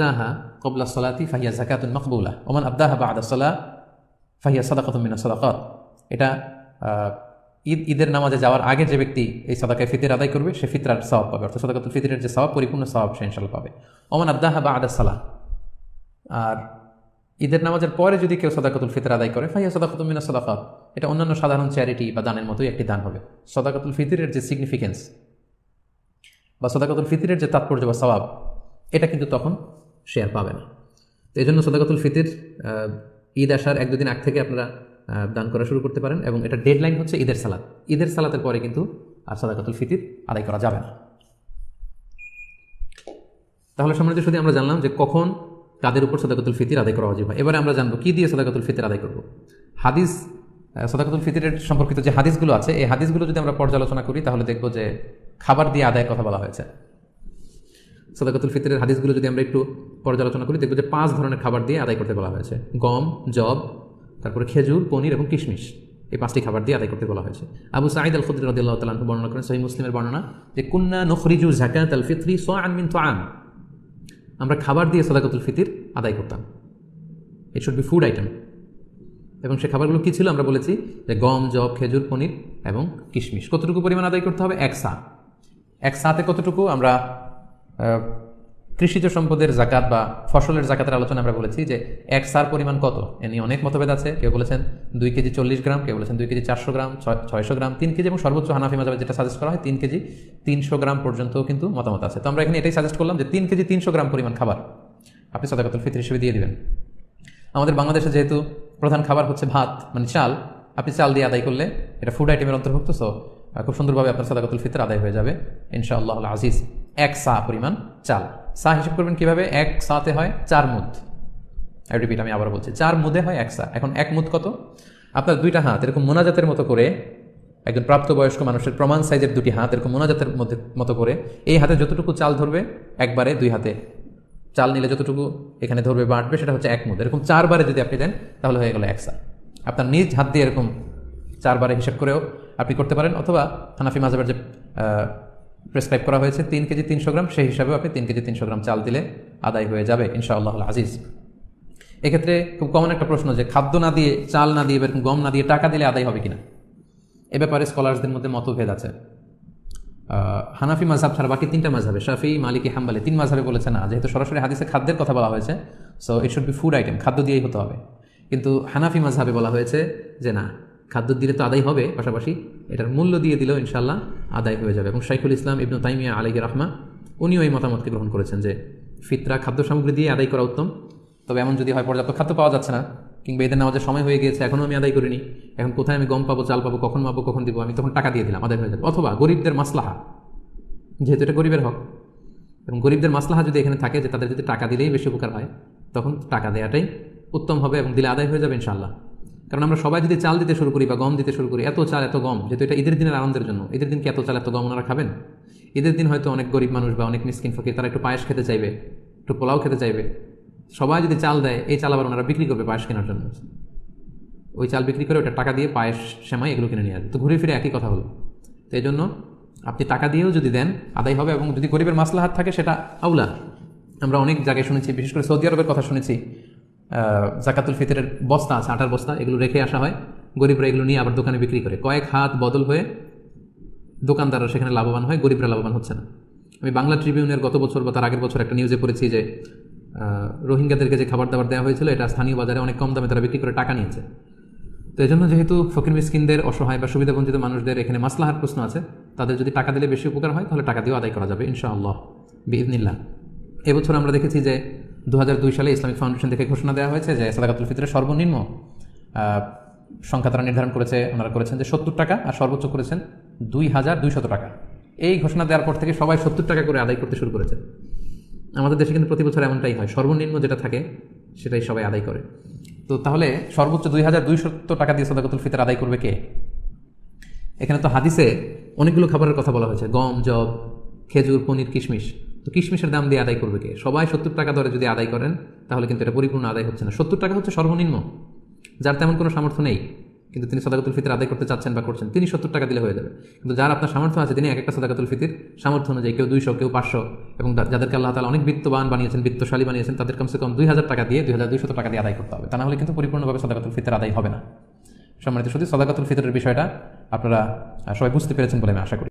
Addaha কবলা সলাতি Fahia জাকাতুন মকবুলা Oman Addaha বা আদা সলা ফাহিয়া সাদাকাতুন মিনা সাদাকাত এটা ঈদ, ঈদের নামাজে যাওয়ার আগে যে ব্যক্তি এই সাদাকায় ফিতির আদায় করবে, সে ফিতরার সওয়াব পাবে। অর্থাৎ সাদাকাতুল ফিতরের যে সওয়াব, পরিপূর্ণ সওয়াব সে ইনশাল্লাহ পাবে। ওমান আদ্দাহা বা আদা সালাহ। আর ঈদের নামাজের পরে যদি কেউ সদাকাতুল ফিতর আদায় করে ফাইয়া সদাকাতুল মিনা সদাকাত। এটা অন্যান্য সাধারণ চ্যারিটি বা দানের মতোই একটি দান হবে। সদাকাতুল ফিতরের যে সিগনিফিকেন্স বা সদাকাতুল ফিতরের যে তাৎপর্য বা স্বভাব এটা কিন্তু তখন আর পাবে না। তো এই জন্য সদাকাতুল ফিতির ঈদ আসার এক দুদিন আগ থেকে আপনারা দান করা শুরু করতে পারেন এবং এটা ডেডলাইন হচ্ছে ঈদের সালাত। ঈদের সালাতের পরে কিন্তু আর সদাকাতুল ফিতির আদায় করা যাবে না। তাহলে সম্মানিত শুধু আমরা জানলাম যে কখন কাদের উপর সদাকাতুল ফিতির আদায় করা উচিত হয়। এবারে আমরা জানব কি দিয়ে সদাকাতুল ফিতির আদায় করব। হাদিস সদাকাতুল ফিতিরের সম্পর্কিত যে হাদিসগুলো আছে, এই হাদিসগুলো যদি আমরা পর্যালোচনা করি, তাহলে দেখব যে খাবার দিয়ে আদায়ের কথা বলা হয়েছে। সদাকাতুল ফিতরের হাদিসগুলো যদি আমরা একটু পর্যালোচনা করি, দেখব যে পাঁচ ধরনের খাবার দিয়ে আদায় করতে বলা হয়েছে। গম, জব, তারপরে খেজুর, পনির এবং কিশমিশ। এই পাঁচটি খাবার দিয়ে আদায় করতে বলা হয়েছে। আবু সাঈদ আল খুদ্ রদিল্লাহ বর্ণনা করেন সহি মুসলিমের বর্ণনা যে, কুন্না নখরিজু জাকাত আল ফিত্রি সো আনমিন তো আন আমরা খাবার দিয়ে সদাকাতুল ফিতির আদায় করতাম। It should be food item এবং সে খাবারগুলো কী ছিল? আমরা বলেছি যে, গম, জব, খেজুর, পনির এবং কিশমিশ। কতটুকু পরিমাণ আদায় করতে হবে? এক সা এক সাথে কতটুকু? আমরা কৃষিজ সম্পদের জাকাত বা ফসলের জাকাতের আলোচনা আমরা বলেছি যে এক সার পরিমাণ কত? এ নিয়ে অনেক মতভেদ আছে। কেউ বলেছেন দুই কেজি চল্লিশ গ্রাম, কেউ বলেছেন দুই কেজি চারশো গ্রাম, ছয়- ছয়শো গ্রাম, তিন কেজি এবং সর্বোচ্চ হানাফি মাজাবে যেটা সাজেস্ট করা হয়, তিন কেজি তিনশো গ্রাম পর্যন্ত কিন্তু মতামত আছে। তো আমরা এখানে এটাই সাজেস্ট করলাম যে তিন কেজি তিনশো গ্রাম পরিমাণ খাবার। আপনি সদাকাতুল ফিতর হিসেবে দিয়ে দিবেন। আমাদের বাংলাদেশে যেহেতু প্রধান খাবার হচ্ছে ভাত মানে চাল, আপনি চাল দিয়ে আদায় করলে এটা ফুড আইটেমের অন্তর্ভুক্ত সো খুব সুন্দরভাবে আপনার সাদাকাতুল ফিতর আদায় হয়ে যাবে। ইনশাআল্লাহ আজিজ এক সা পরিমাণ চাল। সা হিসেব করবেন কীভাবে? এক সাতে হয় চার মুদ। রিপিট আমি আবার বলছি, চার মুদে হয় এক সা। এখন এক মুদ কত? আপনার দুইটা হাত, এরকম মোনাজাতের মতো করে, একজন প্রাপ্তবয়স্ক মানুষের প্রমাণ সাইজের দুটি হাত, এরকম মোনাজাতের মধ্যে, মতো করে, এই হাতে যতটুকু চাল ধরবে, একবারে দুই হাতে। চাল নিলে যতটুকু এখানে ধরবে বাঁটবে সেটা হচ্ছে এক মুদ। এরকম চারবারে যদি আপনি দেন, তাহলে হয়ে গেল একসা আপনার নিজ হাত দিয়ে এরকম চারবারে হিসাব করেও আপনি করতে পারেন, অথবা হানাফি মাজাবের যে প্রেসক্রাইব করা হয়েছে তিন কেজি তিনশো গ্রাম, সেই হিসাবেও আপনি তিন কেজি তিনশো গ্রাম চাল দিলে আদায় হয়ে যাবে ইনশাআল্লাহ আজিজ। এক্ষেত্রে খুব কমন একটা প্রশ্ন যে, খাদ্য না দিয়ে, চাল না দিয়ে গম না দিয়ে টাকা দিলে আদায় হবে কিনা? এ ব্যাপারে স্কলার্সদের মধ্যে মতভেদ আছে। হানাফি মাঝহাব ছাড়া বাকি তিনটা মাঝহাবে শাফি, মালিকি, হাম্বালে, তিন মাঝহাবে বলেছে না, যেহেতু সরাসরি হাদিসে খাদ্যের কথা বলা হয়েছে so it should be food item খাদ্য দিয়েই হতে হবে। কিন্তু হানাফি মাঝহাবে বলা হয়েছে যে, না, খাদ্য দিলে তো আদায় হবে, পাশাপাশি এটার মূল্য দিয়ে দিলেও ইনশাল্লাহ আদায় হয়ে যাবে। এবং শাইখুল ইসলাম ইবনু তাইমিয়া আলাইহি রাহমা, উনিও এই মতামতকে গ্রহণ করেছেন যে ফিতরা খাদ্য সামগ্রী দিয়ে আদায় করা উত্তম। তবে এমন যদি হয়, পর্যাপ্ত খাদ্য পাওয়া যাচ্ছে না, কিংবা এদের নামাজের সময় হয়ে গিয়েছে, এখনও আমি আদায় করিনি, এখন কোথায় আমি গম পাবো, চাল পাবো, কখন পাবো কখন দিব, আমি তখন টাকা দিয়ে দিলাম, আদায় হয়ে যাবে। অথবা গরিবদের মাসলাহা, যেহেতু এটা গরিবের হক, এবং গরিবদের মাসলাহা যদি এখানে থাকে যে তাদের যদি টাকা দিলেই বেশি উপকার হয়, তখন টাকা দেওয়াটাই উত্তম হবে এবং দিলে আদায় হয়ে যাবে ইনশাল্লাহ কারণ আমরা সবাই যদি চাল দিতে শুরু করি বা গম দিতে শুরু করি, এত চাল, এত গম, যেহেতু এটা ঈদের দিনের আনন্দের জন্য, ঈদের দিন কি এত চাল, এত গম ওনারা খাবেন? ঈদের দিন হয়তো অনেক গরিব মানুষ বা অনেক মিসকিন ফকির, তারা একটু পায়েস খেতে চাইবে, একটু পোলাও খেতে চাইবে। সবাই যদি চাল দেয়, এই চাল আবার ওনারা বিক্রি করবে পায়েস কেনার জন্য। ওই চাল বিক্রি করে ওটা টাকা দিয়ে পায়েস সেমাই এগুলো কিনে নিয়ে আসবে। তো ঘুরে ফিরে একই কথা হলো। তো এই জন্য আপনি টাকা দিয়েও যদি দেন, আদায় হবে এবং যদি গরিবের মাসলাহাত থাকে, সেটা আউলা। আমরা অনেক জায়গায় শুনেছি, বিশেষ করে সৌদি আরবের কথা শুনেছি জাকাতুল ফিতরের বস্তা আছে আটার বস্তা, এগুলো রেখে আসা হয়। গরিবরা এগুলো নিয়ে আবার দোকানে বিক্রি করে। কয়েক হাত বদল হয়ে দোকানদাররা সেখানে লাভবান হয়, গরিবরা লাভবান হচ্ছে না। আমি বাংলা ট্রিবিউনের গত বছর বা তার আগের বছর একটা নিউজে পড়েছি যে রোহিঙ্গাদেরকে যে খাবার দাবার দেওয়া হয়েছিল, এটা স্থানীয় বাজারে অনেক কম দামে তারা বিক্রি করে টাকা নিয়েছে। তো এই জন্য যেহেতু ফকির মিসকিনদের অসহায় বা সুবিধাবঞ্চিত মানুষদের এখানে মাসলাহার প্রশ্ন আছে, তাদের যদি টাকা দিলে বেশি উপকার হয়, তাহলে টাকা দিয়েও আদায় করা যাবে, ইনশাআল্লাহ বিদিনিল্লাহ এবছর আমরা দেখেছি যে দু হাজার দুই সালে ইসলামিক ফাউন্ডেশন থেকে ঘোষণা দেওয়া হয়েছে যে সাদাকাতুল ফিতরের সর্বনিম্ন সংখ্যা তারা নির্ধারণ করেছে, ওনারা করেছেন যে সত্তর টাকা আর সর্বোচ্চ করেছেন দুই হাজার দুইশত টাকা। এই ঘোষণা দেওয়ার পর থেকে সবাই সত্তর টাকা করে আদায় করতে শুরু করেছে। আমাদের দেশে কিন্তু প্রতি বছর এমনটাই হয়, সর্বনিম্ন যেটা থাকে সেটাই সবাই আদায় করে। তো তাহলে সর্বোচ্চ দুই হাজার দুইশত টাকা দিয়ে সদাকতুল ফিতর আদায় করবে কে? এখানে তো হাদিসে অনেকগুলো খাবারের কথা বলা হয়েছে, গম জব খেজুর, পনির, কিশমিশ। তো কিশমিশের দাম দিয়ে আদায় করবে কে? সবাই সত্তর টাকা ধরে যদি আদায় করেন, তাহলে কিন্তু এটা পরিপূর্ণ আদায় হচ্ছে না। সত্তর টাকা হচ্ছে সর্বনিম্ন। যার তেমন কোনো সামর্থ্য নেই, কিন্তু তিনি সদাকাতুল ফিতর আদায় করতে চাচ্ছেন বা করছেন, তিনি সত্তর টাকা দিলে হয়ে যাবে। কিন্তু যার আপনার সামর্থ্য আছে, তিনি এক একটা সদাকাতুল ফিতির সামর্থ্য অনুযায়ী কেউ দুইশো, কেউ পাঁচশো এবং যাদেরকে আল্লাহ তালা অনেক বিত্তবান বানিয়েছেন, বিত্তশালী বানিয়েছেন, তাদের কমসে কম দুই হাজার টাকা দিয়ে দুই হাজার দুইশত টাকা দিয়ে আদায় করতে হবে। তা না হলে কিন্তু পরিপূর্ণভাবে সদাকাতুল ফিতর আদায় হবে না। সম্মানিত শুধু সদাকাতুল ফিতরের বিষয়টা আপনারা সবাই বুঝতে পেরেছেন বলে আমি আশা করি।